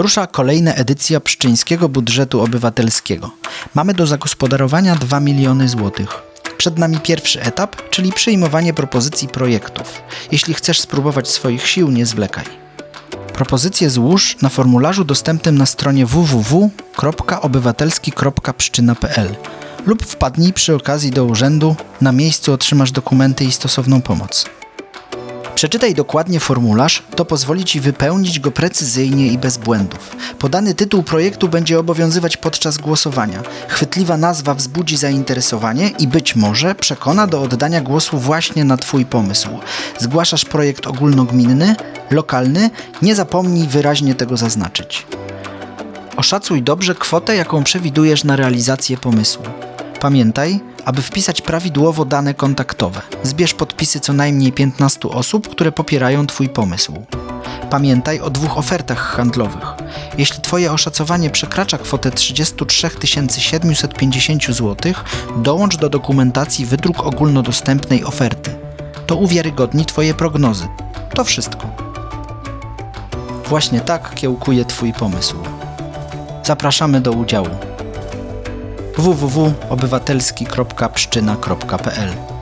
Rusza kolejna edycja pszczyńskiego budżetu obywatelskiego. Mamy do zagospodarowania 2 miliony złotych. Przed nami pierwszy etap, czyli przyjmowanie propozycji projektów. Jeśli chcesz spróbować swoich sił, nie zwlekaj. Propozycje złóż na formularzu dostępnym na stronie www.obywatelski.pszczyna.pl lub wpadnij przy okazji do urzędu, na miejscu otrzymasz dokumenty i stosowną pomoc. Przeczytaj dokładnie formularz, to pozwoli Ci wypełnić go precyzyjnie i bez błędów. Podany tytuł projektu będzie obowiązywać podczas głosowania. Chwytliwa nazwa wzbudzi zainteresowanie i być może przekona do oddania głosu właśnie na Twój pomysł. Zgłaszasz projekt ogólnogminny, lokalny, nie zapomnij wyraźnie tego zaznaczyć. Oszacuj dobrze kwotę, jaką przewidujesz na realizację pomysłu. Pamiętaj, aby wpisać prawidłowo dane kontaktowe. Zbierz podpisy co najmniej 15 osób, które popierają Twój pomysł. Pamiętaj o dwóch ofertach handlowych. Jeśli Twoje oszacowanie przekracza kwotę 33 750 zł, dołącz do dokumentacji wydruk ogólnodostępnej oferty. To uwiarygodni Twoje prognozy. To wszystko. Właśnie tak kiełkuje Twój pomysł. Zapraszamy do udziału www.obywatelski.pszczyna.pl